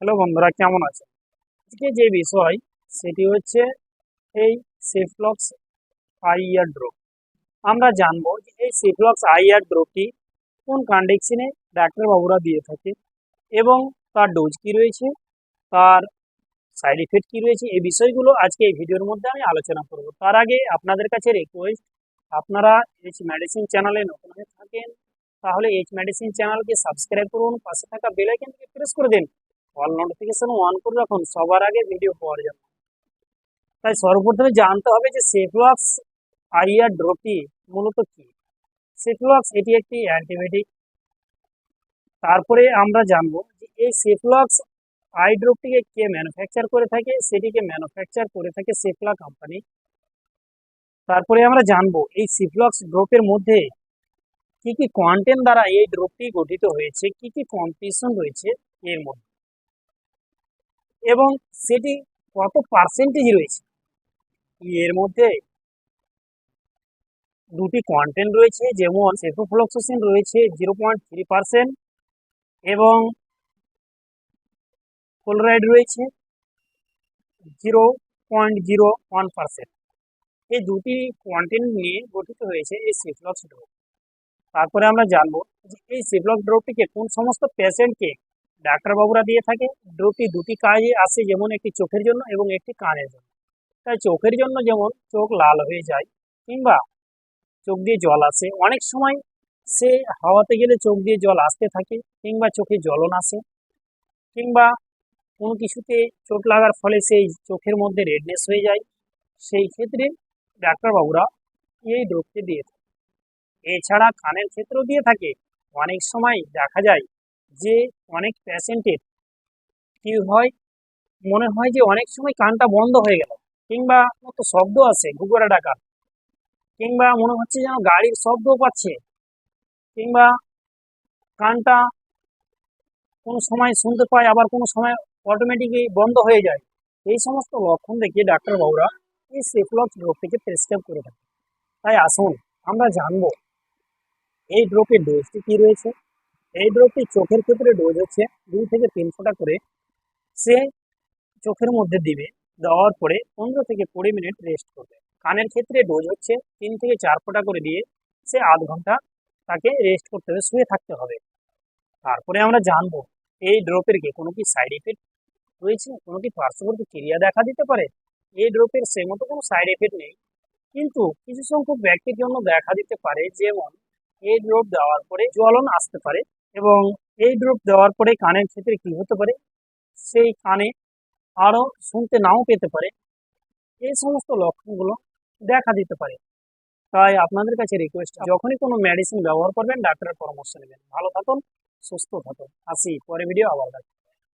Hello বন্ধুরা, কেমন আছে আজকে যে বিষয়, সেটি হচ্ছে এই সেফলক্স আইয়ার ড্রপ আমরা জানব যে এই সেফলক্স আইয়ার ড্রপটি কোন কন্ডিশনে ডাক্তারবাবুরা দিয়ে থাকে এবং তার ডোজ কি রয়েছে, তার সাইড এফেক্ট কি রয়েছে, এই বিষয়গুলো আজকে এই ভিডিওর মধ্যে আমি আলোচনা করব। তার আগে আপনাদের কাছে রিকোয়েস্ট আপনারা এইচ মেডিসিন চ্যানেলে নতুন হয়ে থাকেন, তাহলে এইচ মেডিসিন চ্যানেলকে সাবস্ক্রাইব করুন, পাশে থাকা বেল আইকনকে প্রেস করে দিন। অল নোটিফিকেশন অন করে রাখুন, সবার আগে ভিডিও পাওয়ার জন্য। তাই সর্বপ্রথমে জানতে হবে যে সেফলক্স আইয়ার ড্রপটি মূলত কি? সেফলক্স এটি একটি অ্যান্টিবায়োটিক তারপরে আমরা জানব যে এই সেফলক্স আই ড্রপটিকে কে ম্যানুফ্যাকচার করে থাকে, সেটিকে ম্যানুফ্যাকচার করে থাকে সেফলা কোম্পানি তারপরে আমরা জানব এই সিফলক্স ড্রপের মধ্যে কি কি কন্টেন্ট দ্বারা এই ড্রপটি গঠিত হয়েছে, কি কি কম্পিটিশন রয়েছে এর মধ্যে। এবং সেটি কত পার্সেন্টেজ রয়েছে? এর মধ্যে দুটি কন্টেন্ট রয়েছে, যেমন সেফোফ্লক্সিন রয়েছে জিরো পয়েন্ট থ্রি পার্সেন্ট এবং কোলরাইড রয়েছে zero point zero one percent এই দুটি কন্টেন্ট নিয়ে গঠিত হয়েছে এই সেফলক্স ড্রপ তারপরে আমরা জানব যে এই সেফলক্স ড্রপটিকে কোন সমস্ত পেশেন্টকে ডাক্তারবাবুরা দিয়ে থাকে ড্রপটি দুটি কাজে আসে যেমন একটি চোখের জন্য এবং একটি কানের জন্য। তাই চোখের জন্য যেমন চোখ লাল হয়ে যায় কিংবা চোখ দিয়ে জল আসে, অনেক সময় সে হাওয়াতে গেলে চোখ দিয়ে জল আসতে থাকে কিংবা চোখে জ্বলন আসে কিংবা কোনো কিছুতে চোট লাগার ফলে সেই চোখের মধ্যে রেডনেস হয়ে যায়। সেই ক্ষেত্রে ডাক্তারবাবুরা এই ড্রপটি দিয়ে থাকে। এছাড়া কানের ক্ষেত্রেও দিয়ে থাকে। অনেক সময় দেখা যায় যে অনেক প্যাশেন্টের কি হয়? মনে হয় যে অনেক সময় কানটা বন্ধ হয়ে গেল, কিংবা কত শব্দ আসে ঘুঘুরা ডাকা, কিংবা মনে হচ্ছে যেন গাড়ির শব্দ পাচ্ছে, কিংবা কানটা কোনো সময় শুনতে পায়, আবার কোনো সময় অটোমেটিকই বন্ধ হয়ে যায়। এই সমস্ত লক্ষণ দেখে ডাক্তারবাবুরা এই সেফলক্স ড্রপটিকে প্রেসক্রাইব করে থাকে তাই আসুন, আমরা জানব, এই ড্রপের ডোজটি কী রয়েছে? এই ড্রপটি চোখের ক্ষেত্রে ডোজ হচ্ছে দুই থেকে তিন ফোঁটা করে। সে চোখের মধ্যে দিবে, দেওয়ার পরে পনেরো থেকে কুড়ি মিনিট রেস্ট করবে। কানের ক্ষেত্রে ডোজ হচ্ছে তিন থেকে চার ফোঁটা করে দিয়ে সে আধ ঘণ্টা তাকে রেস্ট করতে হবে, শুয়ে থাকতে হবে। তারপরে আমরা জানব এই ড্রপের কি কোনো কি সাইড এফেক্ট রয়েছে, কোনো কি পার্শ্ববর্তী ক্রিয়া দেখা দিতে পারে? এই ড্রপের সে মতো কোনো সাইড এফেক্ট নেই। কিন্তু কিছু সংখ্যক ব্যক্তির জন্য দেখা দিতে পারে, যেমন এই ড্রপ দেওয়ার পরে জ্বলন আসতে পারে। এবং এই ড্রুপ দেওয়ার পরে কানের ক্ষেত্রে কি হতে পারে? সেই কানে আরও শুনতে নাও পেতে পারে। এই সমস্ত লক্ষণগুলো দেখা দিতে পারে। তাই আপনাদের কাছে রিকোয়েস্ট যখনই কোনো মেডিসিন ব্যবহার করবেন, ডাক্তারের পরামর্শ নেবেন। ভালো থাকুন, সুস্থ থাকুন। আসি পরে ভিডিও আবার দেখ